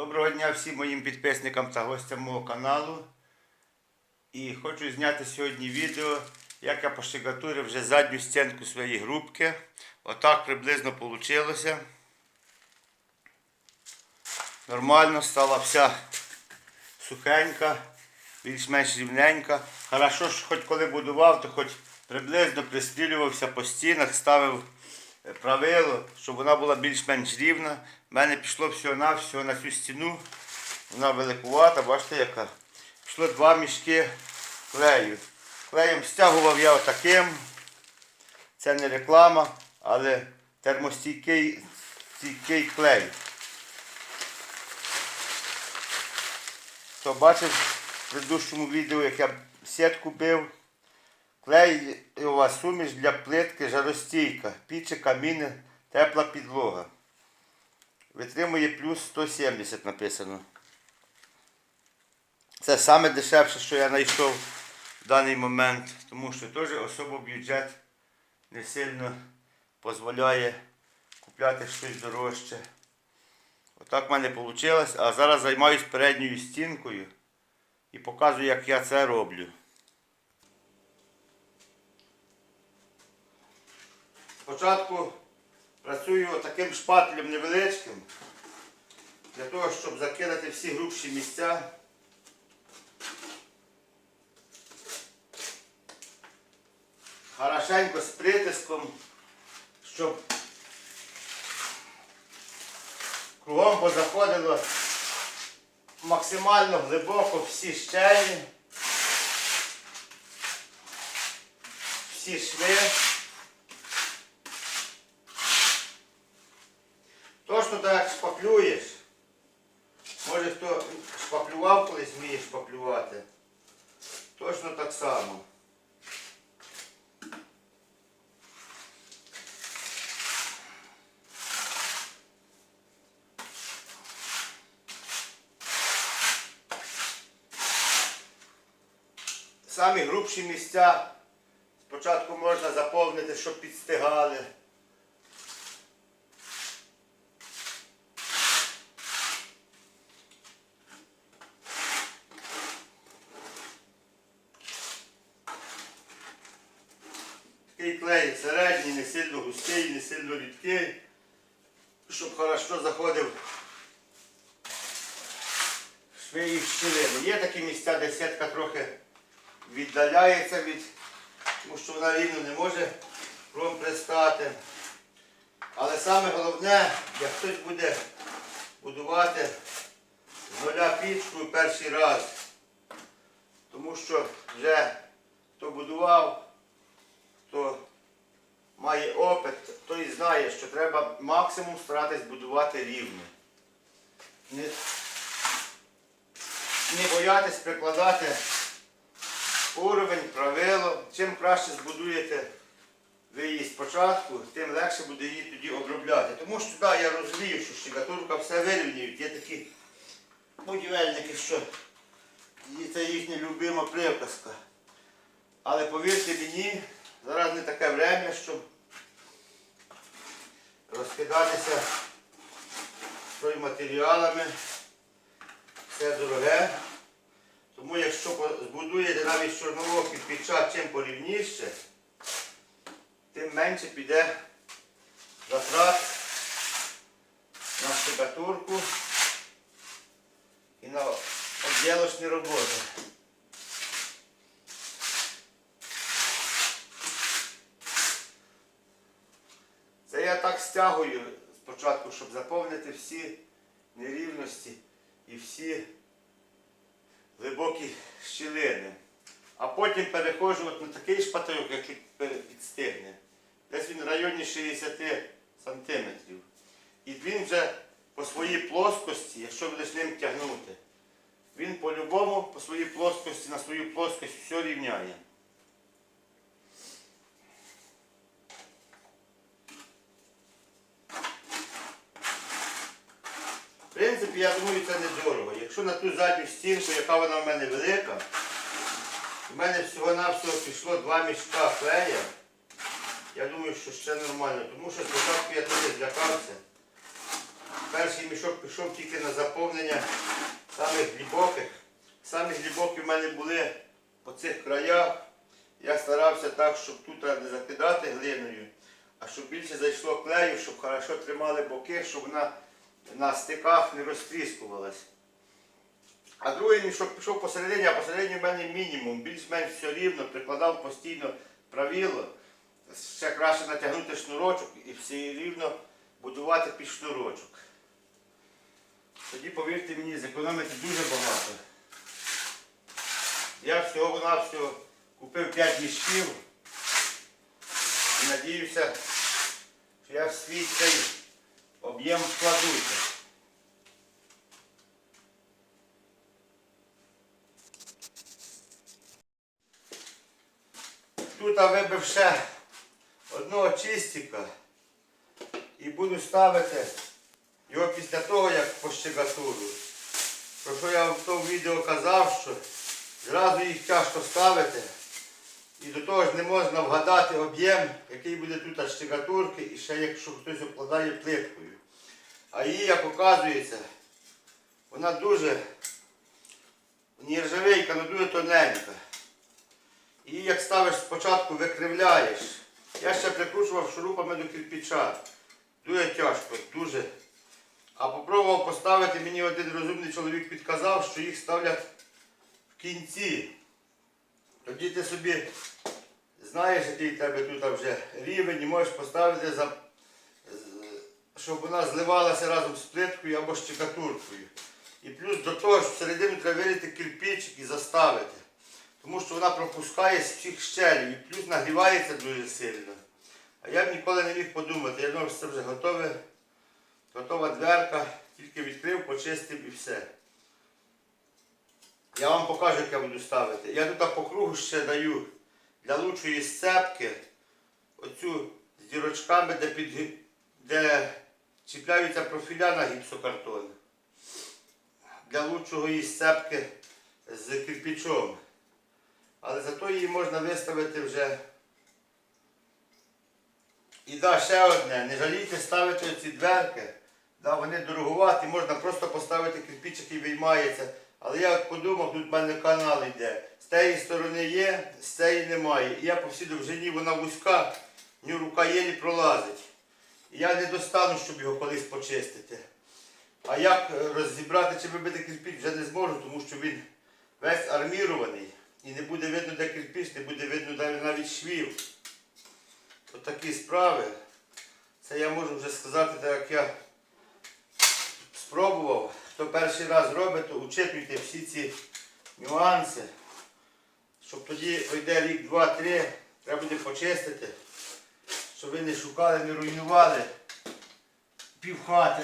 Доброго дня всім моїм підписникам та гостям мого каналу. І хочу зняти сьогодні відео, як я пошикатурив вже задню стінку своєї грубки. Отак приблизно вийшло. Нормально стала вся сухенька, більш-менш рівненька. Хорошо, що хоч коли будував, то хоч приблизно пристрілювався по стінах, ставив правило, щоб вона була більш-менш рівна. У мене пішло всього-навсього на цю стіну. Вона великувата, бачите яка. Пішло два мішки клею. Клеєм стягував я отаким. Це не реклама, але термостійкий стійкий клей. Хто бачив в предыдущому відео, як я сітку бив, клеєва суміш для плитки жаростійка, пічі, каміни, тепла підлога. Витримує плюс 170 написано. Це саме дешевше, що я знайшов в даний момент, тому що теж особо бюджет не сильно дозволяє купляти щось дорожче. Отак в мене вийшло. А зараз займаюся передньою стінкою і показую, як я це роблю. Спочатку працюю таким шпателем невеличким, для того, щоб закидати всі грубші місця. Хорошенько з притиском, щоб кругом позаходило максимально глибоко всі щелі, всі шви. Точно так як шпаклюєш. Може хто шпаклював колись вміє шпаклювати. Точно так само. Самі грубші місця спочатку можна заповнити, щоб підстигали. Такий клей середній, не сильно густий, не сильно рідкий, щоб хорошо заходив швиї щілини. Є такі місця, де сітка трохи віддаляється від, тому що вона рівно не може кром пристати. Але саме головне, як хтось буде будувати з нуля пічку перший раз, тому що вже хто будував, хто має опит, той знає, що треба максимум старатись будувати рівно. Не, боятись прикладати уровень, правило. Чим краще збудуєте ви її спочатку, тим легше буде її тоді обробляти. Тому що да, я розумію, що щегатурка все вирівнюють. Є такі будівельники, що це їхня любима приказка. Але повірте мені, зараз не таке время, щоб розкидатися стройматеріалами. Все дороге. Тому якщо збудуєте навіть чорнового кирпича чим порівніше, тим менше піде затрат на штукатурку і на обділочні роботи. Це я так стягую спочатку, щоб заповнити всі нерівності і всі глибокі щілини. А потім переходжу от на такий шпаток, як чуть підстигне. Десь він в районі 60 сантиметрів. І він вже по своїй плоскості, якщо будеш ним тягнути, він по-любому по своїй плоскості, на свою плоскость все рівняє. В я думаю, це недорого. Якщо на ту задню стінку, яка вона в мене велика, у мене всього-навсього пішло два мішка клея. Я думаю, що ще нормально, тому що спочатку я трохи злякався. Перший мішок пішов тільки на заповнення самих глибоких. Самі глибокі в мене були по цих краях. Я старався так, щоб тут не закидати глиною, а щоб більше зайшло клею, щоб хорошо тримали боки, щоб вона на стиках не розтріскувалась. А другий мішок пішов посередині, а посередині в мене мінімум. Більш-менш все рівно, прикладав постійно правило. Ще краще натягнути шнурочок і все рівно будувати під шнурочок. Тоді, повірте мені, зекономити дуже багато. Я всього-навсього купив 5 мішків і надіюся, що я в свій цей об'єм вкладуся. Тут я вибив ще одного чистика і буду ставити його після того, як пощегатуру. Про що я в тому відео казав, що зразу їх тяжко ставити. І до того ж не можна вгадати об'єм, який буде тут щегатурки, і ще якщо хтось обкладає плиткою. А її, як оказується, вона дуже нержавейка, але дуже тоненька. Її як ставиш спочатку, викривляєш. Я ще прикручував шурупами до кирпича. Дуже тяжко, дуже. А попробував поставити, мені один розумний чоловік підказав, що їх ставлять в кінці. Тоді ти собі знаєш, який в тебе тут вже рівень, і можеш поставити, за, щоб вона зливалася разом з плиткою або щекатуркою. І плюс до того ж всередину треба вилити кирпичик і заставити. Тому що вона пропускає з всіх щелів і плюс нагрівається дуже сильно. А я б ніколи не міг подумати, я думав, що це вже готове, готова дверка, тільки відкрив, почистив і все. Я вам покажу, як я буду ставити. Я тут по кругу ще даю для лучшої сцепки оцю з дірочками, де, під, де чіпляються профіля на гіпсокартон. Для лучшої сцепки з кирпичом. Але зато її можна виставити вже. І да, ще одне, не жалійте ставити ці дверки. Да, вони дорогуваті, можна просто поставити кирпич, який виймається. Але я подумав, тут в мене канал йде. З тієї сторони є, з цієї немає. І я по всій довжині вона вузька, ні рука єлі пролазить. І я не достану, щоб його колись почистити. А як е, розібрати чи вибити кирпич вже не зможу, тому що він весь армірований. І не буде видно, де кирпич, не буде видно навіть- швів. От такі справи. Це я можу вже сказати, так як я спробував. Хто перший раз робить, то учитуйте всі ці нюанси. Щоб тоді пройде рік, два, три, треба буде почистити. Щоб ви не шукали, не руйнували півхати.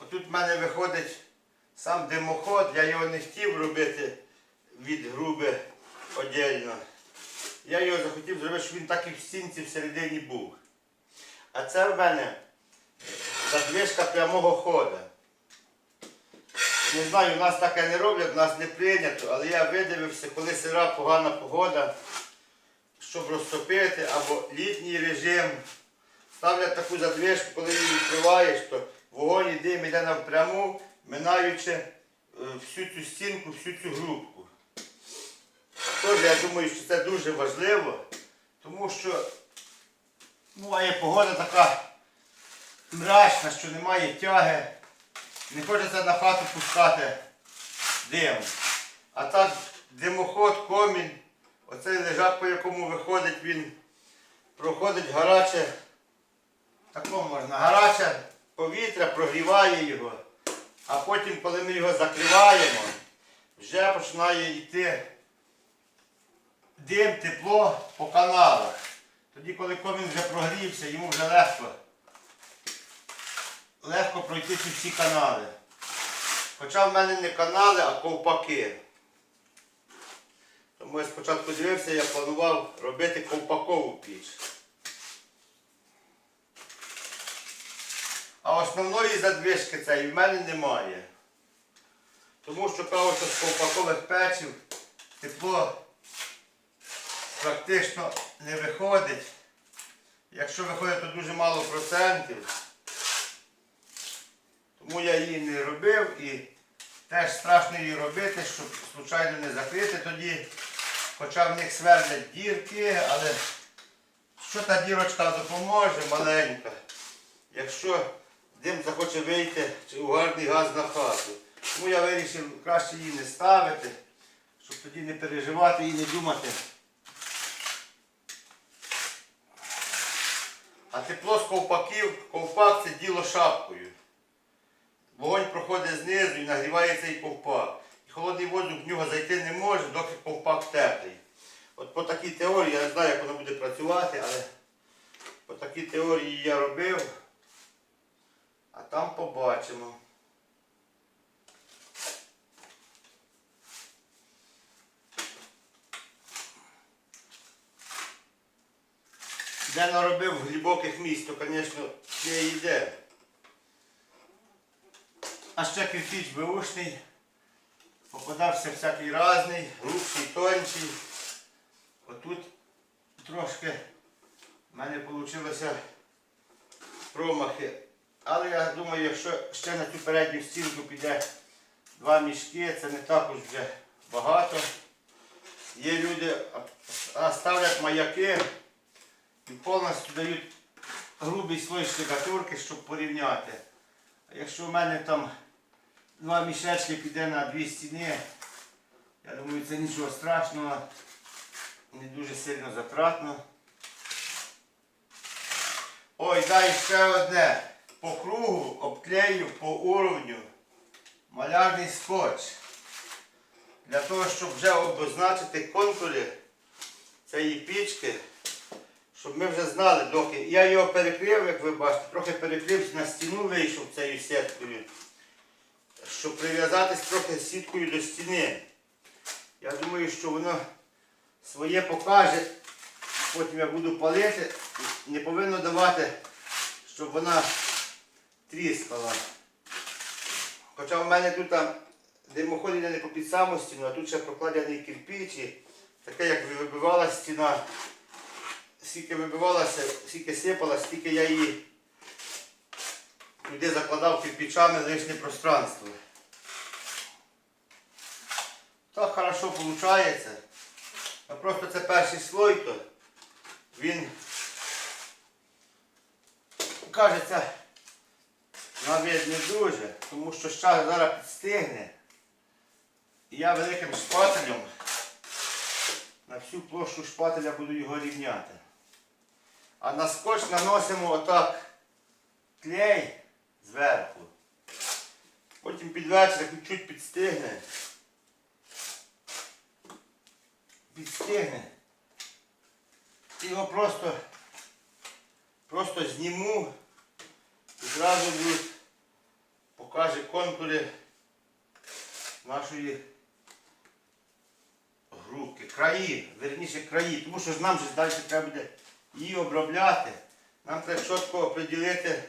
Отут в мене виходить сам димоход, я його не хотів робити від груби одільно. Я його захотів зробити, щоб він так і в стінці всередині був. А це в мене задвижка прямого ходу. Не знаю, у нас таке не роблять, у нас не прийнято, але я видивився, коли сира погана погода, щоб розтопити або літній режим. Ставлять таку задвижку, коли її відкриваєш, то вогонь і дим йде навпряму, минаючи е, всю цю стінку, всю цю грубку. Тож я думаю, що це дуже важливо, тому що буває погода така мрачна, що немає тяги. Не хочеться на хату пускати дим. А так димоход, комінь, оцей лежак, по якому виходить, він проходить гаряче, такому можна, гаряче повітря прогріває його. А потім, коли ми його закриваємо, вже починає йти дим, тепло по каналах. Тоді, коли комін вже прогрівся, йому вже легко, легко пройти ці всі канали. Хоча в мене не канали, а ковпаки. Тому я спочатку дивився, я планував робити ковпакову піч. А основної задвижки цієї в мене немає. Тому що кажуть, що з ковпакових печів тепло практично не виходить. Якщо виходить, то дуже мало процентів. Тому я її не робив і теж страшно її робити, щоб случайно не закрити тоді. Хоча в них свердять дірки, але що та дірочка допоможе маленька, якщо дим захоче вийти чи угарний газ на хату. Тому я вирішив краще її не ставити, щоб тоді не переживати і не думати. А тепло з ковпаків, ковпак це діло шапкою. Вогонь проходить знизу і нагріває цей ковпак. І холодний воздух в нього зайти не може, доки ковпак теплий. От по такій теорії, я не знаю, як воно буде працювати, але по такій теорії я робив, а там побачимо. Де наробив глибоких місць, то, звісно, не йде. А ще кирпич беушний, попадався всякий разний, грубший, тонший. Отут трошки в мене вийшло промахи. Але я думаю, якщо ще на цю передню стінку піде два мішки, це не також вже багато. Є люди, а ставлять маяки і повністю дають грубий слой штукатурки, щоб порівняти. Якщо в мене там два мішечки піде на дві стіни, я думаю, це нічого страшного, не дуже сильно затратно. Ой, дай ще одне. По кругу обклею по уровню малярний скотч. Для того, щоб вже обозначити контури цієї пічки, щоб ми вже знали, доки. Я його перекрив, як ви бачите, трохи перекрив на стіну вийшов цією сіткою, щоб прив'язатись трохи сіткою до стіни. Я думаю, що воно своє покаже. Потім я буду палити. Не повинно давати, щоб вона тріскала. Хоча в мене тут там димоход не по під саму стіну, а тут ще прокладений кирпич. Таке як вибивала стіна. Скільки вибивалася, скільки сипала, стільки я її туди закладав кирпичами лишнє пространство. Так хорошо виходить. А просто це перший слой, то він кажеться на вид не дуже, тому що щас зараз підстигне. І я великим шпателем на всю площу шпателя буду його рівняти. А на скотч наносимо отак клей зверху. Потім під вечір чуть підстигне. Підстигне. Його просто, просто зніму і зразу будуть покаже контури нашої грубки. Краї, верніше краї, тому що нам же далі треба буде її обробляти. Нам треба чітко оприділити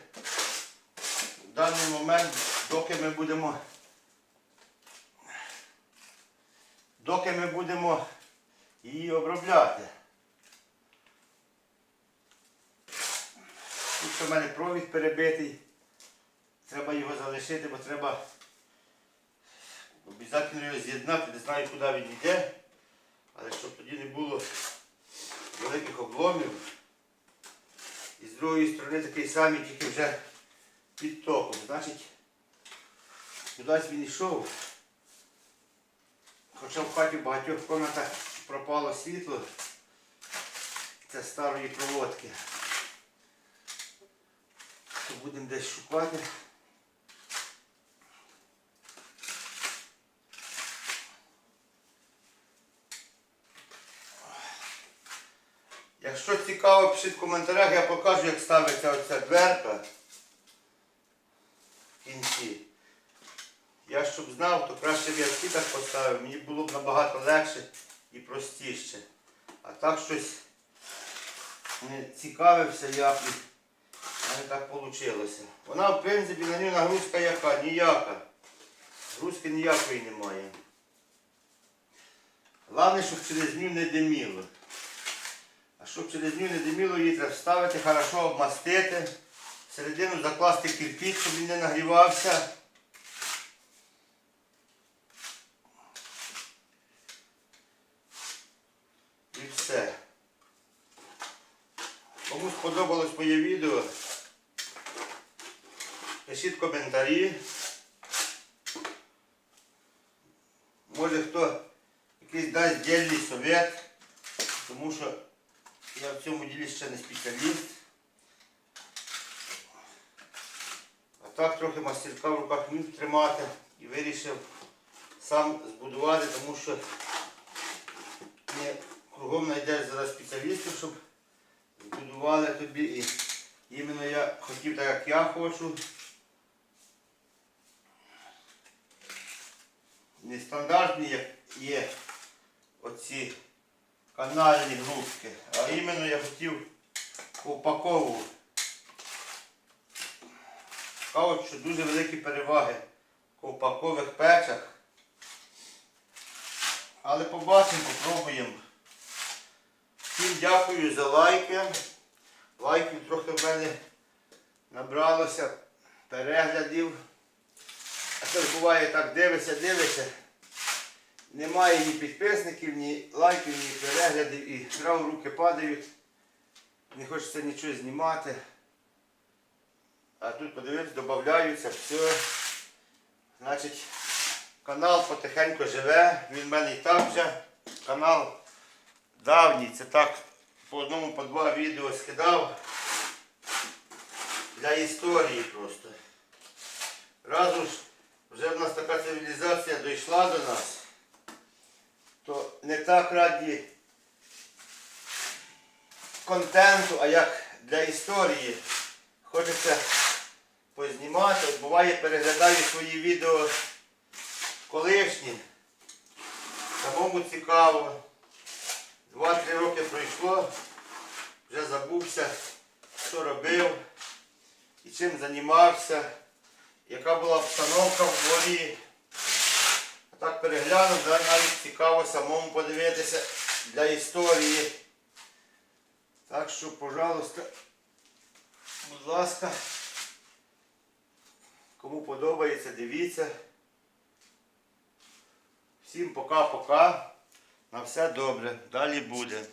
в даний момент, доки ми будемо доки ми будемо її обробляти. Тут в мене провід перебитий. Треба його залишити, бо треба обов'язково його з'єднати, не знаю, куди він йде, але щоб тоді не було великих обломів. І з другої сторони такий самий, тільки вже під током. Значить, кудись він йшов. Хоча в хаті в багатьох кімнатах пропало світло, це старої проводки. То будемо десь шукати. Якщо цікаво, пишіть в коментарях, я покажу, як ставиться оця дверка в кінці. Я щоб знав, то краще б я всі так поставив, мені було б набагато легше і простіше. А так щось не цікавився, як і в так вийшло. Вона, в принципі, на ній нагрузка яка? Ніяка. Грузки ніякої немає. Головне, щоб через нього не диміло. Щоб через нього не диміло, її треба вставити, хорошо обмастити. середину закласти кирпіч, щоб він не нагрівався. І все. Кому сподобалось моє відео, пишіть коментарі. Може хто якийсь дасть дільний совет, тому що я в цьому ділі ще спеціаліст. А так трохи мастерка в руках міг тримати і вирішив сам збудувати, тому що не кругом знайдеш зараз спеціалістів, щоб збудували тобі. І іменно я хотів так, як я хочу. Нестандартні як є оці канальні грубки, а іменно я хотів упакову. Кажуть, що дуже великі переваги в ковпакових печах. Але побачимо, попробуємо. Всім дякую за лайки. Лайків трохи в мене набралося, переглядів. А це буває так, дивишся, дивишся. Немає ні підписників, ні лайків, ні переглядів і зразу руки падають. Не хочеться нічого знімати. А тут подивитися, додаються, все. Значить, канал потихеньку живе. Він в мене і так вже. Канал давній. Це так по одному, по два відео скидав. Для історії просто. Разу ж вже в нас така цивілізація дійшла до нас, то не так раді контенту, а як для історії. Хочеться познімати. Буває, переглядаю свої відео колишні. Самому цікаво. Два-три роки пройшло, вже забувся, що робив і чим займався, яка була обстановка в дворі. Так переглянув, навіть цікаво самому подивитися для історії. Так що, пожалуйста, будь ласка, кому подобається, дивіться. Всім пока-пока. На все добре. Далі буде.